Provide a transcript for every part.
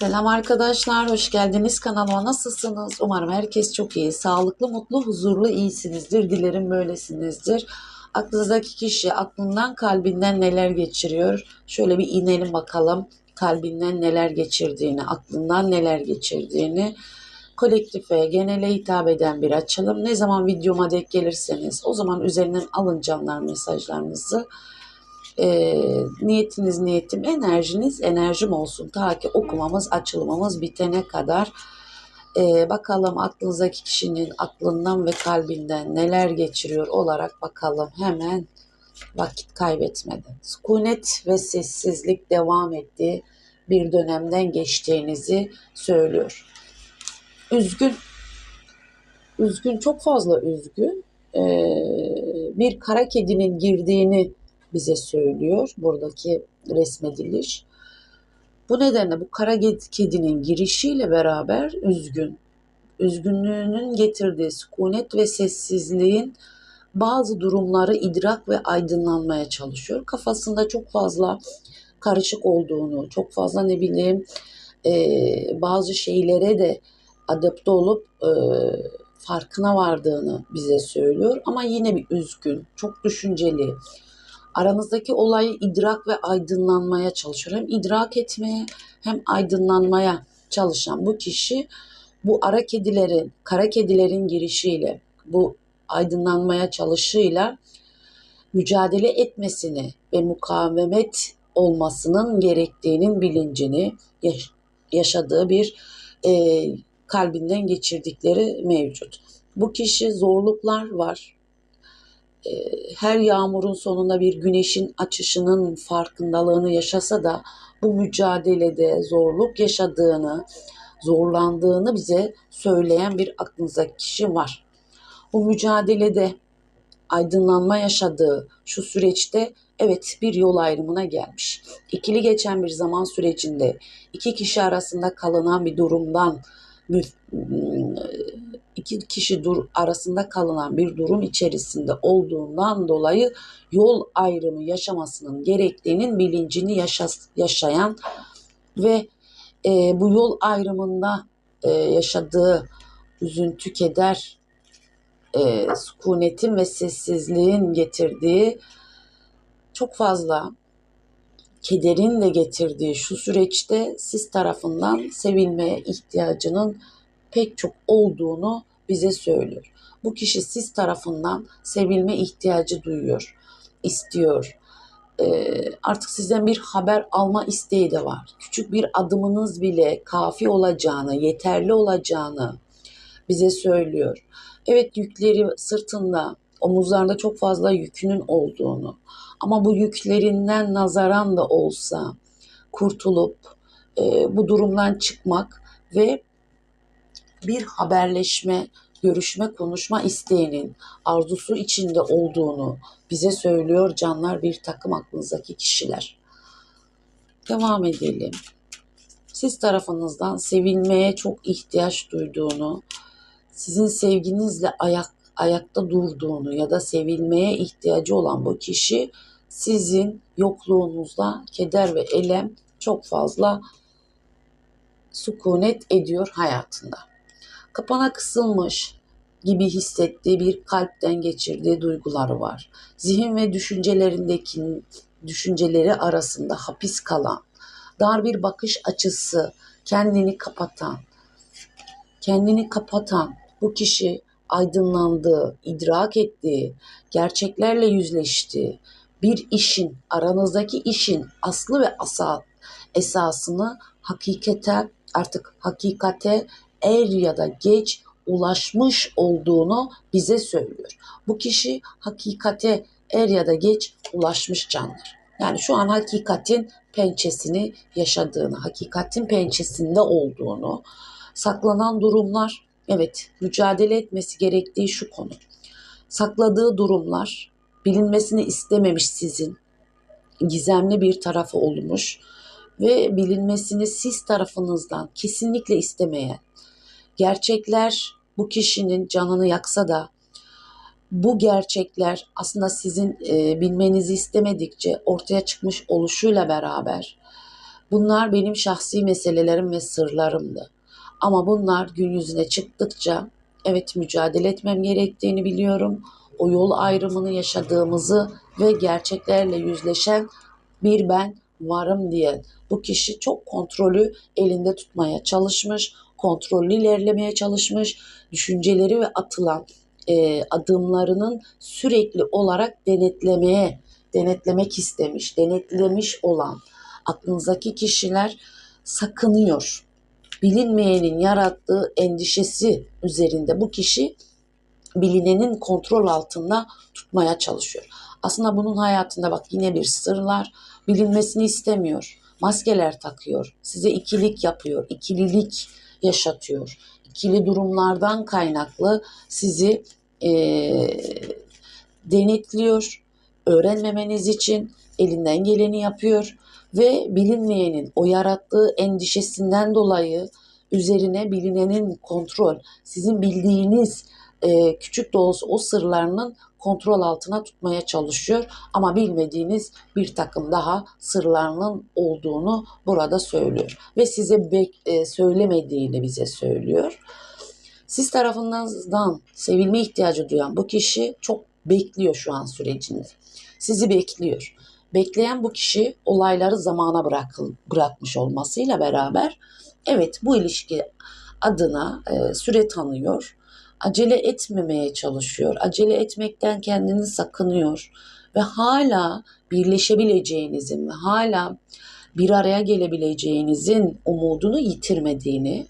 Selam arkadaşlar, hoş geldiniz kanalıma. Nasılsınız? Umarım herkes çok iyi, sağlıklı, mutlu, huzurlu, iyisinizdir. Dilerim böylesinizdir. Aklınızdaki kişi aklından, kalbinden neler geçiriyor? Şöyle bir inelim bakalım. Kalbinden neler geçirdiğini, aklından neler geçirdiğini kolektife, genele hitap eden bir açılım. Ne zaman videoma denk gelirseniz o zaman üzerinden alın canlar mesajlarınızı. E, niyetiniz niyetim, enerjiniz enerjim olsun. Ta ki okumamız, açılımımız bitene kadar. E, bakalım aklınızdaki kişinin aklından ve kalbinden neler geçiriyor olarak bakalım hemen vakit kaybetmeden. Sükunet ve sessizlik devam ettiği bir dönemden geçtiğinizi söylüyor. Üzgün, üzgün, çok fazla üzgün. E, bir kara kedinin girdiğini bize söylüyor buradaki resmediliş. Bu nedenle bu kara kedinin girişiyle beraber üzgün, üzgünlüğünün getirdiği sükunet ve sessizliğin bazı durumları idrak ve aydınlanmaya çalışıyor. Kafasında çok fazla karışık olduğunu, çok fazla ne bileyim e, bazı şeylere de adapte olup e, farkına vardığını bize söylüyor. Ama yine bir üzgün, çok düşünceli, aranızdaki olayı idrak ve aydınlanmaya çalışıyor. Hem idrak etmeye hem aydınlanmaya çalışan bu kişi bu ara kedilerin, kara kedilerin girişiyle, bu aydınlanmaya çalışıyla mücadele etmesini ve mukavemet olmasının gerektiğinin bilincini yaşadığı bir e, kalbinden geçirdikleri mevcut. Bu kişi zorluklar var, her yağmurun sonunda bir güneşin açışının farkındalığını yaşasa da bu mücadelede zorluk yaşadığını, zorlandığını bize söyleyen bir aklınızdaki kişi var. Bu mücadelede aydınlanma yaşadığı şu süreçte evet bir yol ayrımına gelmiş. İkili geçen bir zaman sürecinde iki kişi arasında kalınan bir durumdan iki kişi dur arasında kalınan bir durum içerisinde olduğundan dolayı yol ayrımı yaşamasının gerektiğinin bilincini yaşas, yaşayan ve e, bu yol ayrımında e, yaşadığı üzüntü, keder, e, sükunetin ve sessizliğin getirdiği çok fazla kederin de getirdiği şu süreçte siz tarafından sevilmeye ihtiyacının pek çok olduğunu bize söylüyor. Bu kişi siz tarafından sevilme ihtiyacı duyuyor, istiyor. Ee, artık sizden bir haber alma isteği de var. Küçük bir adımınız bile kafi olacağını, yeterli olacağını bize söylüyor. Evet yükleri sırtında, omuzlarında çok fazla yükünün olduğunu ama bu yüklerinden nazaran da olsa kurtulup e, bu durumdan çıkmak ve bir haberleşme, görüşme, konuşma isteğinin arzusu içinde olduğunu bize söylüyor canlar bir takım aklınızdaki kişiler. Devam edelim. Siz tarafınızdan sevilmeye çok ihtiyaç duyduğunu, sizin sevginizle ayak ayakta durduğunu ya da sevilmeye ihtiyacı olan bu kişi sizin yokluğunuzda keder ve elem çok fazla sükunet ediyor hayatında kapana kısılmış gibi hissettiği bir kalpten geçirdiği duyguları var. Zihin ve düşüncelerindeki düşünceleri arasında hapis kalan, dar bir bakış açısı, kendini kapatan, kendini kapatan bu kişi aydınlandığı, idrak ettiği, gerçeklerle yüzleştiği bir işin, aranızdaki işin aslı ve asa, esasını hakikate artık hakikate er ya da geç ulaşmış olduğunu bize söylüyor. Bu kişi hakikate er ya da geç ulaşmış canlar. Yani şu an hakikatin pençesini yaşadığını, hakikatin pençesinde olduğunu, saklanan durumlar, evet mücadele etmesi gerektiği şu konu. Sakladığı durumlar, bilinmesini istememiş sizin, gizemli bir tarafı olmuş ve bilinmesini siz tarafınızdan kesinlikle istemeyen, gerçekler bu kişinin canını yaksa da bu gerçekler aslında sizin e, bilmenizi istemedikçe ortaya çıkmış oluşuyla beraber Bunlar benim şahsi meselelerim ve sırlarımdı. Ama bunlar gün yüzüne çıktıkça evet mücadele etmem gerektiğini biliyorum. O yol ayrımını yaşadığımızı ve gerçeklerle yüzleşen bir ben varım diyen bu kişi çok kontrolü elinde tutmaya çalışmış, kontrollü ilerlemeye çalışmış, düşünceleri ve atılan e, adımlarının sürekli olarak denetlemeye, denetlemek istemiş, denetlemiş olan aklınızdaki kişiler sakınıyor. Bilinmeyenin yarattığı endişesi üzerinde bu kişi bilinenin kontrol altında tutmaya çalışıyor. Aslında bunun hayatında bak yine bir sırlar bilinmesini istemiyor. Maskeler takıyor. Size ikilik yapıyor. ikililik yaşatıyor. İkili durumlardan kaynaklı sizi eee, denetliyor. Öğrenmemeniz için elinden geleni yapıyor ve bilinmeyenin o yarattığı endişesinden dolayı üzerine bilinenin kontrol, sizin bildiğiniz e, küçük de olsa o sırlarının kontrol altına tutmaya çalışıyor. Ama bilmediğiniz bir takım daha sırlarının olduğunu burada söylüyor. Ve size bek- e, söylemediğini bize söylüyor. Siz tarafından sevilme ihtiyacı duyan bu kişi çok bekliyor şu an sürecinde. Sizi bekliyor. Bekleyen bu kişi olayları zamana bırakıl, bırakmış olmasıyla beraber evet bu ilişki adına e, süre tanıyor. Acele etmemeye çalışıyor. Acele etmekten kendini sakınıyor. Ve hala birleşebileceğinizin ve hala bir araya gelebileceğinizin umudunu yitirmediğini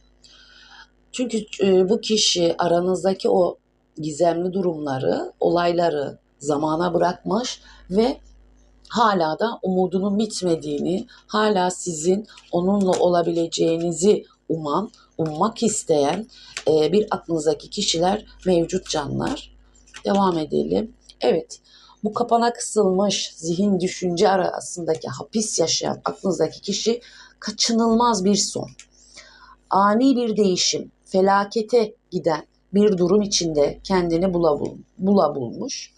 çünkü e, bu kişi aranızdaki o gizemli durumları, olayları zamana bırakmış ve hala da umudunun bitmediğini, hala sizin onunla olabileceğinizi uman, ummak isteyen e, bir aklınızdaki kişiler mevcut canlar. Devam edelim. Evet, bu kapana kısılmış zihin düşünce arasındaki hapis yaşayan aklınızdaki kişi kaçınılmaz bir son. Ani bir değişim, felakete giden bir durum içinde kendini bulabul, bulabulmuş.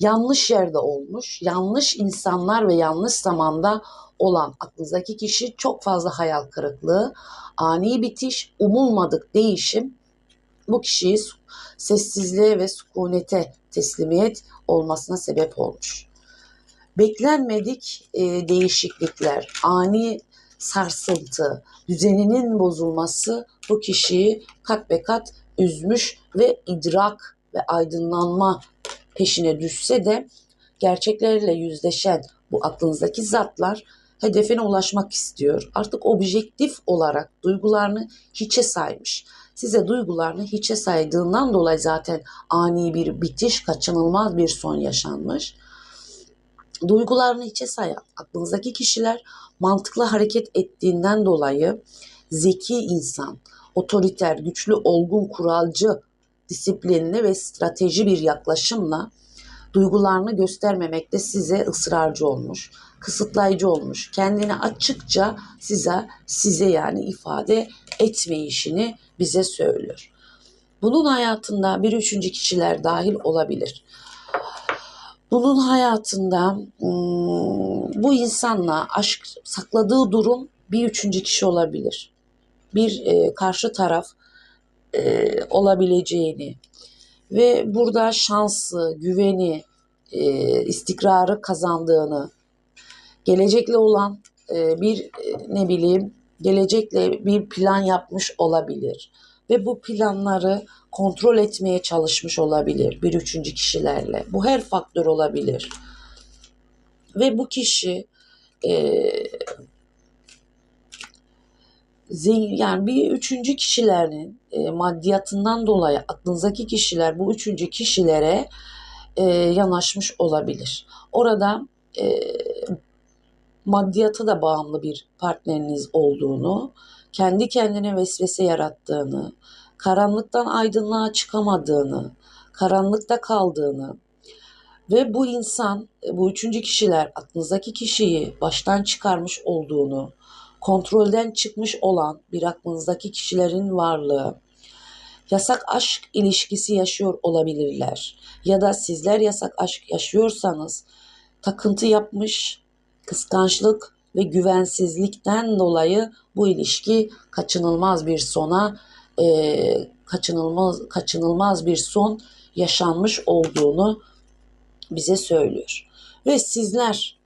Yanlış yerde olmuş, yanlış insanlar ve yanlış zamanda olan aklınızdaki kişi çok fazla hayal kırıklığı, ani bitiş, umulmadık değişim bu kişiyi sessizliğe ve sükunete teslimiyet olmasına sebep olmuş. Beklenmedik e, değişiklikler, ani sarsıntı, düzeninin bozulması bu kişiyi kat be kat üzmüş ve idrak ve aydınlanma peşine düşse de gerçeklerle yüzleşen bu aklınızdaki zatlar hedefine ulaşmak istiyor. Artık objektif olarak duygularını hiçe saymış. Size duygularını hiçe saydığından dolayı zaten ani bir bitiş, kaçınılmaz bir son yaşanmış. Duygularını hiçe sayan aklınızdaki kişiler mantıklı hareket ettiğinden dolayı zeki insan, otoriter, güçlü, olgun, kuralcı, disiplinli ve strateji bir yaklaşımla duygularını göstermemekte size ısrarcı olmuş, kısıtlayıcı olmuş. Kendini açıkça size size yani ifade etmeyişini bize söylüyor. Bunun hayatında bir üçüncü kişiler dahil olabilir. Bunun hayatında hmm, bu insanla aşk sakladığı durum bir üçüncü kişi olabilir. Bir e, karşı taraf e, olabileceğini ve burada şansı, güveni, e, istikrarı kazandığını, gelecekle olan e, bir e, ne bileyim gelecekle bir plan yapmış olabilir ve bu planları kontrol etmeye çalışmış olabilir bir üçüncü kişilerle. Bu her faktör olabilir. Ve bu kişi e, zengin, yani bir üçüncü kişilerin e, maddiyatından dolayı aklınızdaki kişiler bu üçüncü kişilere e, yanaşmış olabilir. Orada e, maddiyata da bağımlı bir partneriniz olduğunu, kendi kendine vesvese yarattığını, karanlıktan aydınlığa çıkamadığını, karanlıkta kaldığını ve bu insan, bu üçüncü kişiler aklınızdaki kişiyi baştan çıkarmış olduğunu, kontrolden çıkmış olan bir aklınızdaki kişilerin varlığı, yasak aşk ilişkisi yaşıyor olabilirler. Ya da sizler yasak aşk yaşıyorsanız takıntı yapmış, kıskançlık ve güvensizlikten dolayı bu ilişki kaçınılmaz bir sona e, kaçınılmaz kaçınılmaz bir son yaşanmış olduğunu bize söylüyor. Ve sizler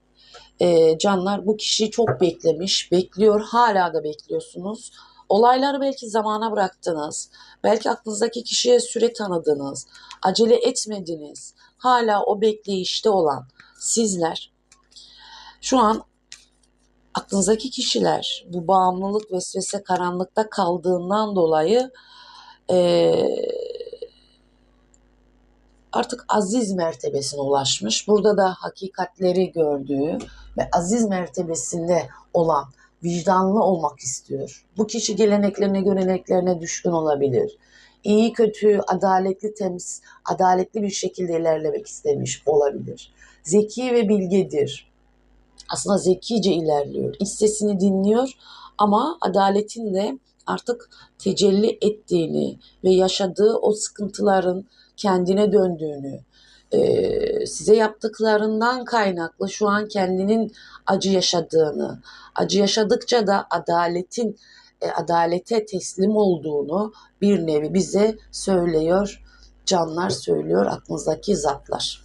e, canlar bu kişiyi çok beklemiş, bekliyor, hala da bekliyorsunuz. Olayları belki zamana bıraktınız. Belki aklınızdaki kişiye süre tanıdınız. Acele etmediniz. Hala o bekleyişte olan sizler şu an aklınızdaki kişiler bu bağımlılık vesvese karanlıkta kaldığından dolayı eee, artık aziz mertebesine ulaşmış. Burada da hakikatleri gördüğü ve aziz mertebesinde olan vicdanlı olmak istiyor. Bu kişi geleneklerine, göreneklerine düşkün olabilir. İyi kötü, adaletli temiz, adaletli bir şekilde ilerlemek istemiş olabilir. Zeki ve bilgedir. Aslında zekice ilerliyor. İç sesini dinliyor ama adaletin de artık tecelli ettiğini ve yaşadığı o sıkıntıların kendine döndüğünü, e, size yaptıklarından kaynaklı şu an kendinin acı yaşadığını, acı yaşadıkça da adaletin e, adalete teslim olduğunu bir nevi bize söylüyor, canlar söylüyor aklınızdaki zatlar.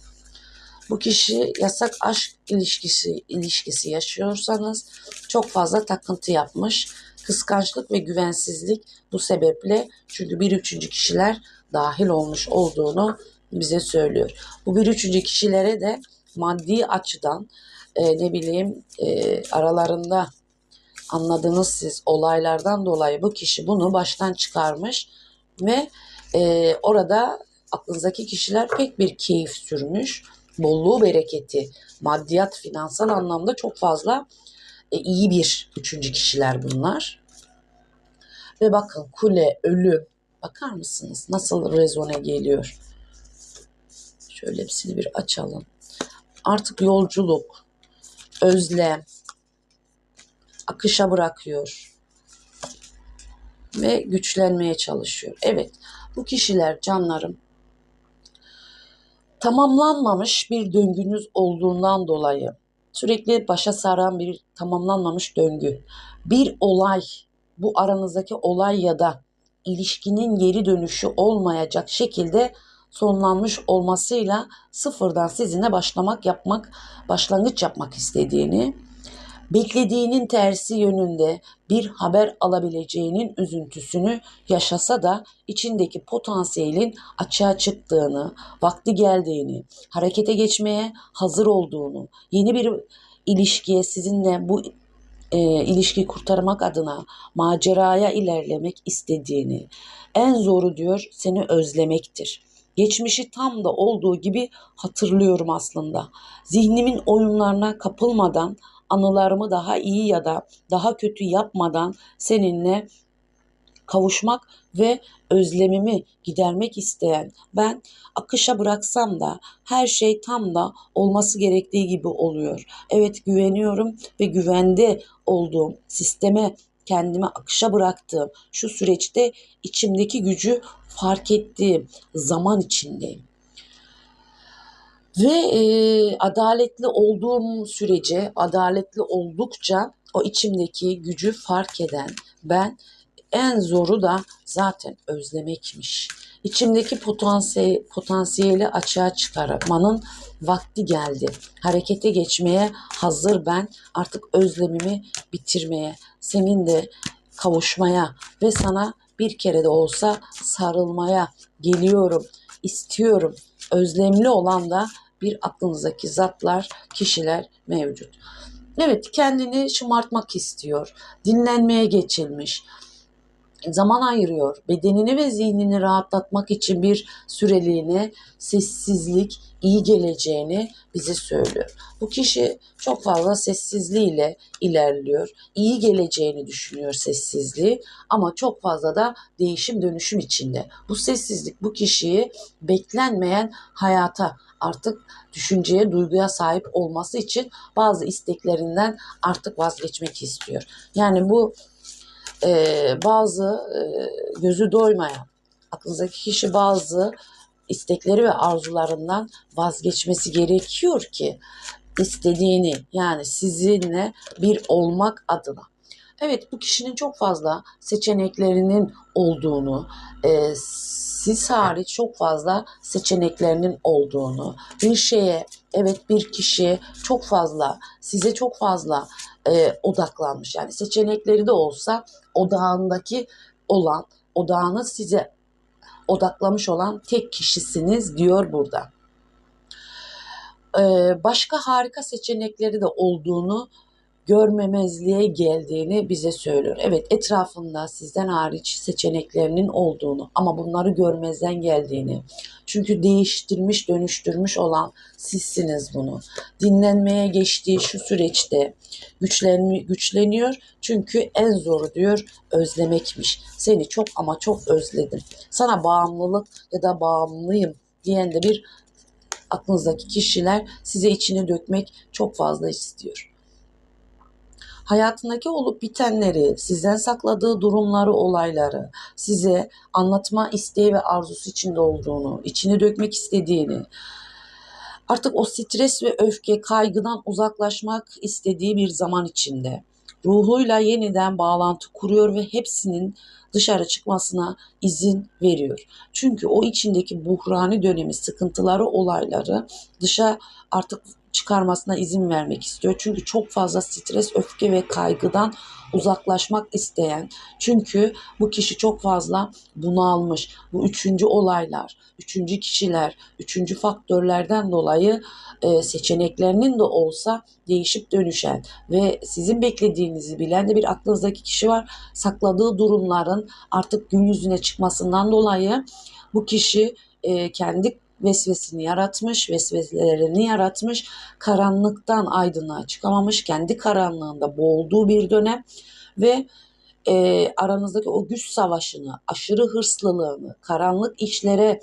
Bu kişi yasak aşk ilişkisi ilişkisi yaşıyorsanız çok fazla takıntı yapmış. Kıskançlık ve güvensizlik bu sebeple çünkü bir üçüncü kişiler dahil olmuş olduğunu bize söylüyor. Bu bir üçüncü kişilere de maddi açıdan e, ne bileyim e, aralarında anladığınız siz olaylardan dolayı bu kişi bunu baştan çıkarmış ve e, orada aklınızdaki kişiler pek bir keyif sürmüş. Bolluğu, bereketi, maddiyat, finansal anlamda çok fazla e, iyi bir üçüncü kişiler bunlar. Ve bakın kule, ölüm. Bakar mısınız nasıl rezone geliyor? Şöyle hepsini bir açalım. Artık yolculuk, özlem, akışa bırakıyor ve güçlenmeye çalışıyor. Evet, bu kişiler canlarım tamamlanmamış bir döngünüz olduğundan dolayı sürekli başa saran bir tamamlanmamış döngü. Bir olay, bu aranızdaki olay ya da ilişkinin geri dönüşü olmayacak şekilde sonlanmış olmasıyla sıfırdan sizinle başlamak yapmak, başlangıç yapmak istediğini, beklediğinin tersi yönünde bir haber alabileceğinin üzüntüsünü yaşasa da içindeki potansiyelin açığa çıktığını, vakti geldiğini, harekete geçmeye hazır olduğunu, yeni bir ilişkiye sizinle bu e, ilişkiyi kurtarmak adına maceraya ilerlemek istediğini, en zoru diyor seni özlemektir. Geçmişi tam da olduğu gibi hatırlıyorum aslında. Zihnimin oyunlarına kapılmadan anılarımı daha iyi ya da daha kötü yapmadan seninle kavuşmak ve özlemimi gidermek isteyen ben akışa bıraksam da her şey tam da olması gerektiği gibi oluyor. Evet güveniyorum ve güvende olduğum sisteme kendimi akışa bıraktığım şu süreçte içimdeki gücü fark ettiğim zaman içindeyim. Ve e, adaletli olduğum sürece, adaletli oldukça o içimdeki gücü fark eden ben en zoru da zaten özlemekmiş. İçimdeki potansiyeli, potansiyeli açığa çıkarmanın vakti geldi. Harekete geçmeye hazır ben artık özlemimi bitirmeye, senin de kavuşmaya ve sana bir kere de olsa sarılmaya geliyorum, istiyorum. Özlemli olan da bir aklınızdaki zatlar, kişiler mevcut. Evet kendini şımartmak istiyor. Dinlenmeye geçilmiş zaman ayırıyor. Bedenini ve zihnini rahatlatmak için bir süreliğine sessizlik iyi geleceğini bize söylüyor. Bu kişi çok fazla sessizliğiyle ilerliyor. İyi geleceğini düşünüyor sessizliği ama çok fazla da değişim dönüşüm içinde. Bu sessizlik bu kişiyi beklenmeyen hayata artık düşünceye, duyguya sahip olması için bazı isteklerinden artık vazgeçmek istiyor. Yani bu e, bazı e, gözü doymayan, aklınızdaki kişi bazı istekleri ve arzularından vazgeçmesi gerekiyor ki istediğini yani sizinle bir olmak adına. Evet bu kişinin çok fazla seçeneklerinin olduğunu, e, siz hariç çok fazla seçeneklerinin olduğunu, bir şeye, evet bir kişi çok fazla, size çok fazla e, odaklanmış. Yani seçenekleri de olsa odağındaki olan, odağını size odaklamış olan tek kişisiniz diyor burada. Ee, başka harika seçenekleri de olduğunu görmemezliğe geldiğini bize söylüyor. Evet etrafında sizden hariç seçeneklerinin olduğunu ama bunları görmezden geldiğini. Çünkü değiştirmiş dönüştürmüş olan sizsiniz bunu. Dinlenmeye geçtiği şu süreçte güçlen, güçleniyor. Çünkü en zoru diyor özlemekmiş. Seni çok ama çok özledim. Sana bağımlılık ya da bağımlıyım diyen de bir aklınızdaki kişiler size içini dökmek çok fazla istiyor hayatındaki olup bitenleri, sizden sakladığı durumları, olayları size anlatma isteği ve arzusu içinde olduğunu, içini dökmek istediğini, artık o stres ve öfke, kaygıdan uzaklaşmak istediği bir zaman içinde ruhuyla yeniden bağlantı kuruyor ve hepsinin dışarı çıkmasına izin veriyor. Çünkü o içindeki buhrani dönemi, sıkıntıları, olayları dışa artık çıkarmasına izin vermek istiyor. Çünkü çok fazla stres, öfke ve kaygıdan uzaklaşmak isteyen. Çünkü bu kişi çok fazla bunalmış. Bu üçüncü olaylar, üçüncü kişiler, üçüncü faktörlerden dolayı e, seçeneklerinin de olsa değişip dönüşen ve sizin beklediğinizi bilen de bir aklınızdaki kişi var. Sakladığı durumların artık gün yüzüne çıkmasından dolayı bu kişi e, kendi vesvesini yaratmış, vesveselerini yaratmış, karanlıktan aydınlığa çıkamamış, kendi karanlığında boğulduğu bir dönem ve e, aranızdaki o güç savaşını, aşırı hırslılığını, karanlık işlere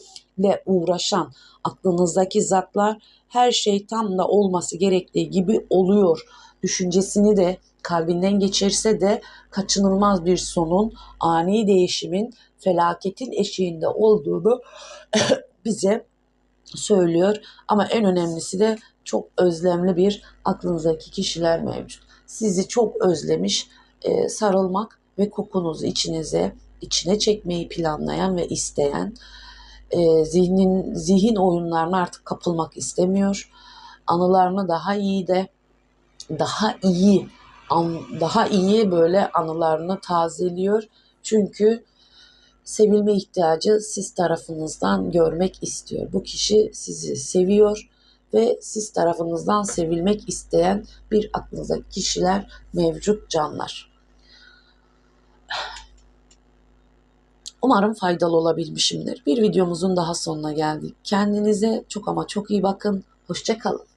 uğraşan aklınızdaki zatlar her şey tam da olması gerektiği gibi oluyor. Düşüncesini de kalbinden geçirse de kaçınılmaz bir sonun, ani değişimin, felaketin eşiğinde olduğunu bize söylüyor. Ama en önemlisi de çok özlemli bir aklınızdaki kişiler mevcut. Sizi çok özlemiş, e, sarılmak ve kokunuzu içinize, içine çekmeyi planlayan ve isteyen, e, zihnin zihin oyunlarına artık kapılmak istemiyor. Anılarını daha iyi de daha iyi an, daha iyi böyle anılarını tazeliyor. Çünkü sevilme ihtiyacı siz tarafınızdan görmek istiyor. Bu kişi sizi seviyor ve siz tarafınızdan sevilmek isteyen bir aklınızdaki kişiler mevcut canlar. Umarım faydalı olabilmişimdir. Bir videomuzun daha sonuna geldik. Kendinize çok ama çok iyi bakın. Hoşçakalın.